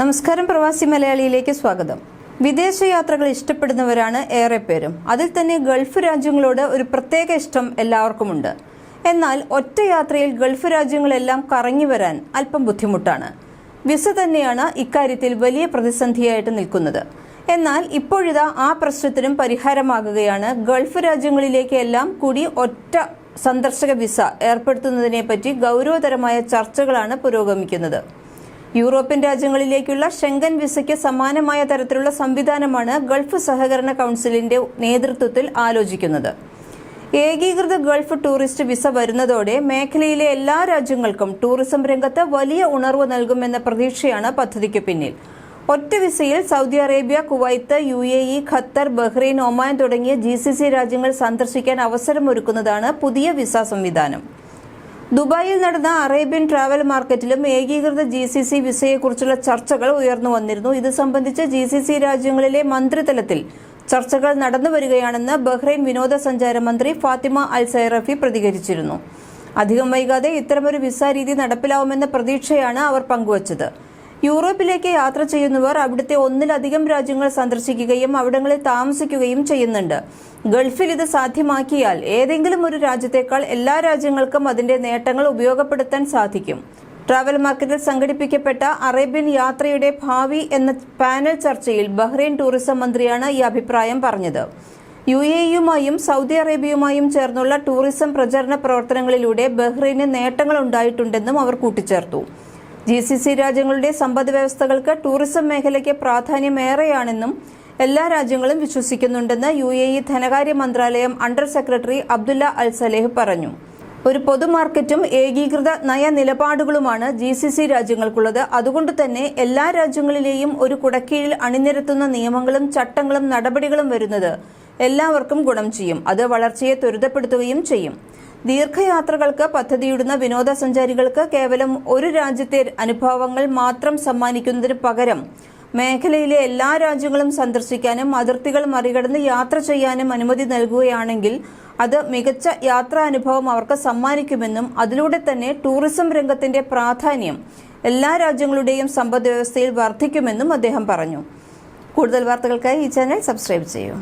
നമസ്കാരം പ്രവാസി മലയാളിയിലേക്ക് സ്വാഗതം. വിദേശയാത്രകൾ ഇഷ്ടപ്പെടുന്നവരാണ് ഏറെ പേരും. അതിൽ തന്നെ ഗൾഫ് രാജ്യങ്ങളോട് ഒരു പ്രത്യേക ഇഷ്ടം എല്ലാവർക്കുമുണ്ട്. എന്നാൽ ഒറ്റ യാത്രയിൽ ഗൾഫ് രാജ്യങ്ങളെല്ലാം കറങ്ങി വരാൻ അല്പം ബുദ്ധിമുട്ടാണ്. വിസ തന്നെയാണ് ഇക്കാര്യത്തിൽ വലിയ പ്രതിസന്ധിയായിട്ട് നിൽക്കുന്നത്. എന്നാൽ ഇപ്പോഴിതാ ആ പ്രശ്നത്തിനും പരിഹാരമാകുകയാണ്. ഗൾഫ് രാജ്യങ്ങളിലേക്ക് എല്ലാം കൂടി ഒറ്റ സന്ദർശക വിസ ഏർപ്പെടുത്തുന്നതിനെപ്പറ്റി ഗൗരവതരമായ ചർച്ചകളാണ് പുരോഗമിക്കുന്നത്. യൂറോപ്യൻ രാജ്യങ്ങളിലേക്കുള്ള ഷെങ്കൻ വിസയ്ക്ക് സമാനമായ തരത്തിലുള്ള സംവിധാനമാണ് ഗൾഫ് സഹകരണ കൗൺസിലിന്റെ നേതൃത്വത്തിൽ ആലോചിക്കുന്നത്. ഏകീകൃത ഗൾഫ് ടൂറിസ്റ്റ് വിസ വരുന്നതോടെ മേഖലയിലെ എല്ലാ രാജ്യങ്ങൾക്കും ടൂറിസം രംഗത്ത് വലിയ ഉണർവ് നൽകുമെന്ന പ്രതീക്ഷയാണ് പദ്ധതിക്ക് പിന്നിൽ. ഒറ്റ വിസയിൽ Saudi Arabia Kuwait U A E Qatar Bahrain Oman തുടങ്ങിയ ജി രാജ്യങ്ങൾ സന്ദർശിക്കാൻ അവസരമൊരുക്കുന്നതാണ് പുതിയ വിസ സംവിധാനം. ദുബായിൽ നടന്ന അറേബ്യൻ ട്രാവൽ മാർക്കറ്റിലും ഏകീകൃത ജി സി സി വിസയെക്കുറിച്ചുള്ള ചർച്ചകൾ ഉയർന്നു വന്നിരുന്നു. ഇത് സംബന്ധിച്ച് ജി സി സി രാജ്യങ്ങളിലെ മന്ത്രിതലത്തിൽ ചർച്ചകൾ നടന്നു വരികയാണെന്ന് ബഹ്റൈൻ വിനോദസഞ്ചാര മന്ത്രി ഫാത്തിമ അൽ സൈറഫി പ്രതികരിച്ചിരുന്നു. അധികം വൈകാതെ ഇത്തരമൊരു വിസ രീതി നടപ്പിലാവുമെന്ന പ്രതീക്ഷയാണ് അവർ പങ്കുവച്ചത്. യൂറോപ്പിലേക്ക് യാത്ര ചെയ്യുന്നവർ അവിടുത്തെ ഒന്നിലധികം രാജ്യങ്ങൾ സന്ദർശിക്കുകയും അവിടങ്ങളിൽ താമസിക്കുകയും ചെയ്യുന്നുണ്ട്. ഗൾഫിൽ ഇത് സാധ്യമാക്കിയാൽ ഏതെങ്കിലും ഒരു രാജ്യത്തേക്കാൾ എല്ലാ രാജ്യങ്ങൾക്കും അതിന്റെ നേട്ടങ്ങൾ ഉപയോഗപ്പെടുത്താൻ സാധിക്കും. ട്രാവൽ മാർക്കറ്റിൽ സംഘടിപ്പിക്കപ്പെട്ട അറേബ്യൻ യാത്രയുടെ ഭാവി എന്ന പാനൽ ചർച്ചയിൽ ബഹ്റൈൻ ടൂറിസം മന്ത്രിയാണ് ഈ അഭിപ്രായം പറഞ്ഞത്. യു എ യുമായും സൗദി അറേബ്യയുമായും ചേർന്നുള്ള ടൂറിസം പ്രചരണ പ്രവർത്തനങ്ങളിലൂടെ ബഹ്റൈന് നേട്ടങ്ങൾ ഉണ്ടായിട്ടുണ്ടെന്നും അവർ കൂട്ടിച്ചേർത്തു. ജി സി സി രാജ്യങ്ങളുടെ സമ്പദ് വ്യവസ്ഥകൾക്ക് ടൂറിസം മേഖലയ്ക്ക് പ്രാധാന്യമേറെയാണെന്നും എല്ലാ രാജ്യങ്ങളും വിശ്വസിക്കുന്നുണ്ടെന്ന് യു എ ഇ ധനകാര്യ മന്ത്രാലയം under secretary Abdullah Al Saleh പറഞ്ഞു. ഒരു പൊതുമാർക്കറ്റും ഏകീകൃത നയ നിലപാടുകളുമാണ് ജി സി സി രാജ്യങ്ങൾക്കുള്ളത്. അതുകൊണ്ട് തന്നെ എല്ലാ രാജ്യങ്ങളിലെയും ഒരു കുടക്കീഴിൽ അണിനിരത്തുന്ന നിയമങ്ങളും ചട്ടങ്ങളും നടപടികളും വരുന്നത് എല്ലാവർക്കും ഗുണം ചെയ്യും. അത് വളർച്ചയെ ത്വരിതപ്പെടുത്തുകയും ചെയ്യും. ദീർഘയാത്രകൾക്ക് പദ്ധതിയിടുന്ന വിനോദസഞ്ചാരികൾക്ക് കേവലം ഒരു രാജ്യത്തെ അനുഭവങ്ങൾ മാത്രം സമ്മാനിക്കുന്നതിന് പകരം മേഖലയിലെ എല്ലാ രാജ്യങ്ങളും സന്ദർശിക്കാനും അതിർത്തികൾ മറികടന്ന് യാത്ര ചെയ്യാനും അനുമതി നൽകുകയാണെങ്കിൽ അത് മികച്ച യാത്രാനുഭവം അവർക്ക് സമ്മാനിക്കുമെന്നും അതിലൂടെ തന്നെ ടൂറിസം രംഗത്തിന്റെ പ്രാധാന്യം എല്ലാ രാജ്യങ്ങളുടെയും സമ്പദ് വ്യവസ്ഥയിൽ വർദ്ധിക്കുമെന്നും അദ്ദേഹം പറഞ്ഞു. കൂടുതൽ വാർത്തകൾക്കായി ഈ ചാനൽ സബ്സ്ക്രൈബ് ചെയ്യൂ.